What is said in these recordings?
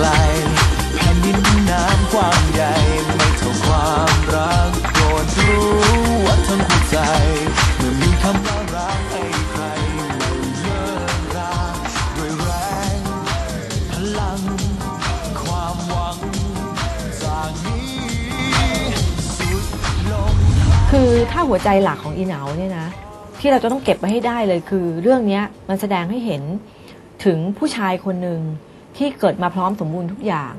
กลแผ่นดินน้ำกว้างใหญ่ ไม่เท่าความรักโปรดรู้ว่าทั้งหัวใจ เมื่อมีคำว่ารักให้ใครไม่เลิกราด้วยแรง พลัง ความหวัง จากนี้ สุดลมคือถ้าหัวใจหลักของอีเหนาเนี่ยนะ ที่เราจะต้องเก็บไว้ให้ได้เลยคือ เรื่องเนี้ยมันแสดงให้เห็นถึงผู้ชายคนหนึ่ง ที่เกิดมาพร้อมสมบูรณ์ทุกอย่าง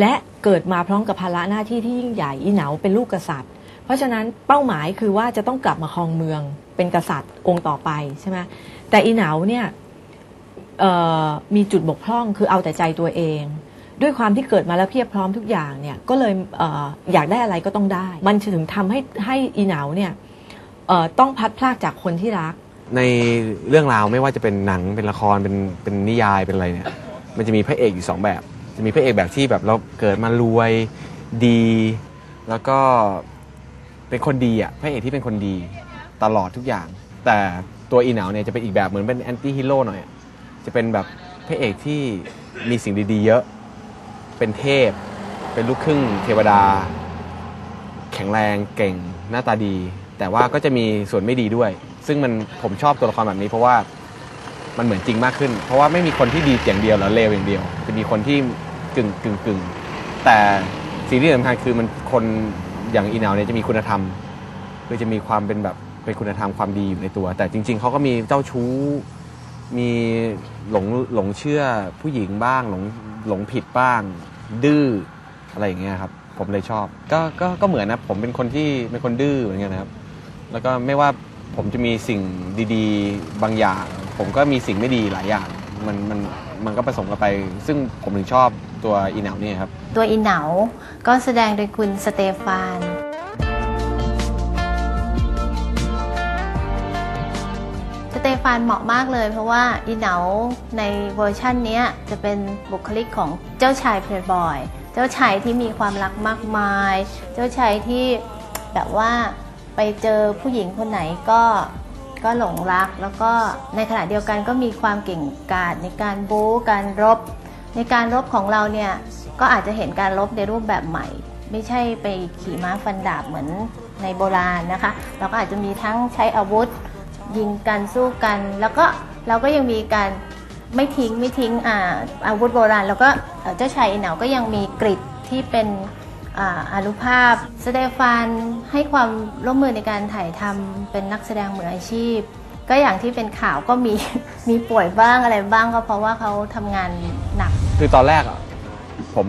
และเกิดมาพร้อมกับภาระหน้าที่ที่ยิ่งใหญ่อีเหนาเป็นลูกกษัตริย์ เพราะฉะนั้นเป้าหมายคือว่าจะต้องกลับมาครองเมืองเป็นกษัตริย์องค์ต่อไปใช่ไหมแต่อีเหนาเนี่ยมีจุดบกพร่องคือเอาแต่ใจตัวเอง ด้วยความที่เกิดมาแล้วเพียบพร้อมทุกอย่างเนี่ยก็เลยเอออยากได้อะไรก็ต้องได้ มันถึงทำให้ให้อีเหนาเนี่ยต้องพัดพลากจากคนที่รัก ในเรื่องราวไม่ว่าจะเป็นหนังเป็นละครเป็นเป็นนิยายเป็นอะไรเนี่ย มันจะมีพระเอกอยู่สองแบบ จะมีพระเอกแบบที่แบบเราเกิดมารวยดี แล้วก็เป็นคนดีอะพระเอกที่เป็นคนดีตลอดทุกอย่าง แต่ตัวอีเหนาเนี่ยจะเป็นอีกแบบเหมือนเป็นแอนตี้ฮีโร่หน่อย จะเป็นแบบพระเอกที่มีสิ่งดีๆ เยอะ เป็นเทพ เป็นลูกครึ่งเทวดา แข็งแรงเก่งหน้าตาดี แต่ว่าก็จะมีส่วนไม่ดีด้วย ซึ่งมันผมชอบตัวละครแบบนี้เพราะว่า มันเหมือนจริงมากขึ้น เพราะว่าไม่มีคนที่ดีอย่างเดียวหรือเลวอย่างเดียว จะมีคนที่กึ่งกึ่งกึ่งแต่สิ่งที่สำคัญคือมันคนอย่างอีนาเนี่ยจะมีคุณธรรม คือจะมีความเป็นแบบเป็นคุณธรรมความดีอยู่ในตัว แต่จริง ๆเขาก็มีเจ้าชู้ มีหลงหลงเชื่อผู้หญิงบ้าง หลงหลงผิดบ้าง ดื้ออะไรอย่างเงี้ยครับ ผมเลยชอบ ก็ก็ก็เหมือนนะผมเป็นคนที่เป็นคนดื้อเหมือนกันนะครับ แล้วก็ไม่ว่าผมจะมีสิ่งดี ๆ บางอย่าง ผมก็มีสิ่งไม่ดีหลายอย่าง มันมันมันก็ผสมกันไป ซึ่งผมถึงชอบตัวอีเหนาเนี่ยครับ ตัวอินเหนาก็แสดงโดยคุณสเตฟานสเตฟานเหมาะมากเลย เพราะว่าอีเหนาในเวอร์ชั่นนี้จะเป็นบุคลิกของเจ้าชายเพลย์บอย เจ้าชายที่มีความรักมากมาย เจ้าชายที่แบบว่าไปเจอผู้หญิงคนไหนก็ ก็หลงรัก แล้วก็ในขณะเดียวกันก็มีความเก่งกาจในการบู๊การรบ ในการรบของเราเนี่ยก็อาจจะเห็นการรบในรูปแบบใหม่ ไม่ใช่ไปขี่ม้าฟันดาบเหมือนในโบราณนะคะ เราก็อาจจะมีทั้งใช้อาวุธ ยิงกันสู้กัน แล้วก็เราก็ยังมีการไม่ทิ้งไม่ทิ้งอาอาวุธโบราณ แล้วก็เจ้าชายอินเหนาก็ยังมีกริดที่เป็น อานุภาพ แสเตฟานให้ความร่วมมือในการถ่ายทำเป็นนักแสดงมืออาชีพ ก็อย่างที่เป็นข่าวก็มีมีป่วยบ้างอะไรบ้างก็เพราะว่าเขาทำงานหนัก คือตอนแรกอะผม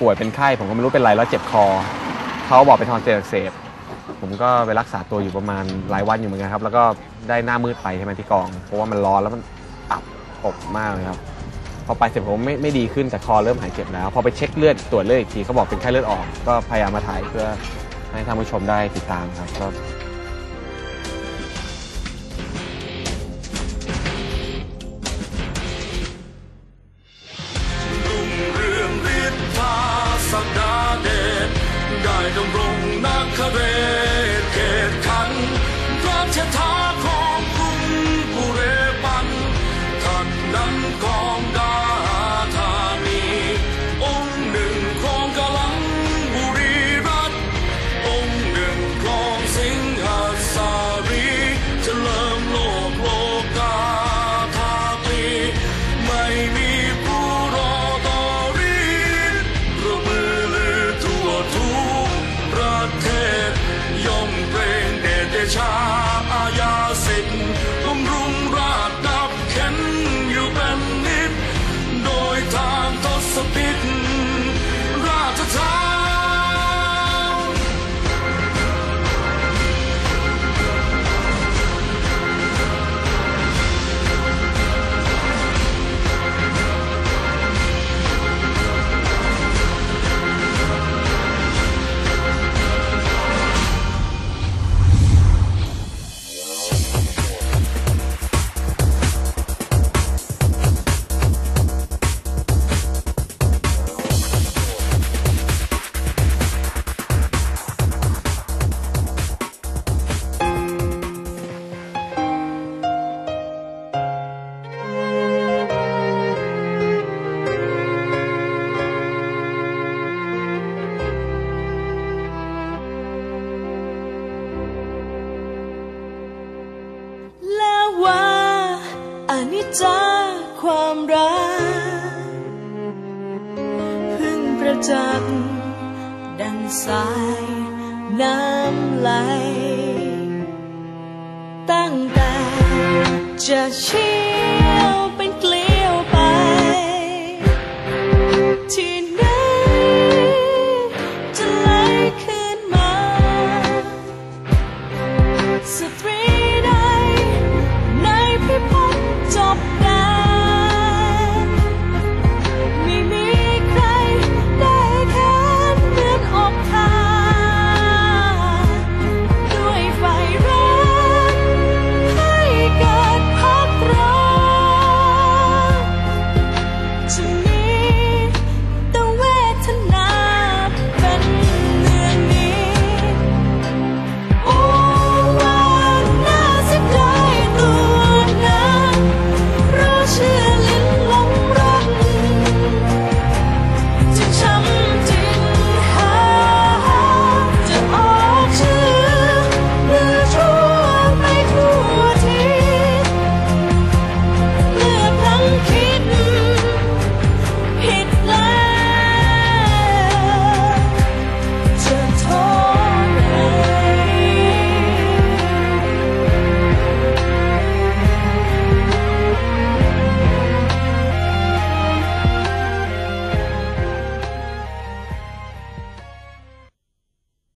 ป่วยเป็นไข้ ผมก็ไม่รู้เป็นไรแล้วเจ็บคอ เขาบอกเป็นทอนซิลอักเสบผมก็ไปรักษาตัวอยู่ประมาณหลายวันอยู่เหมือนกันครับ แล้วก็ได้หน้ามืดไปใช่ไหมที่กอง เพราะว่ามันร้อนแล้วมันอับอบมากเลยครับ พอไปเสร็จผมไม่ไม่ดีขึ้นแต่คอเริ่มหายเจ็บแล้ว พอไปเช็คเลือดตรวจเลือดอีกทีเขาบอกเป็นไข้เลือดออก ก็พยายามมาถ่ายเพื่อให้ท่านผู้ชมได้ติดตามครับ พึ่งประจักษ์ดังสายน้ำไหล ตั้งแต่จะชื่อ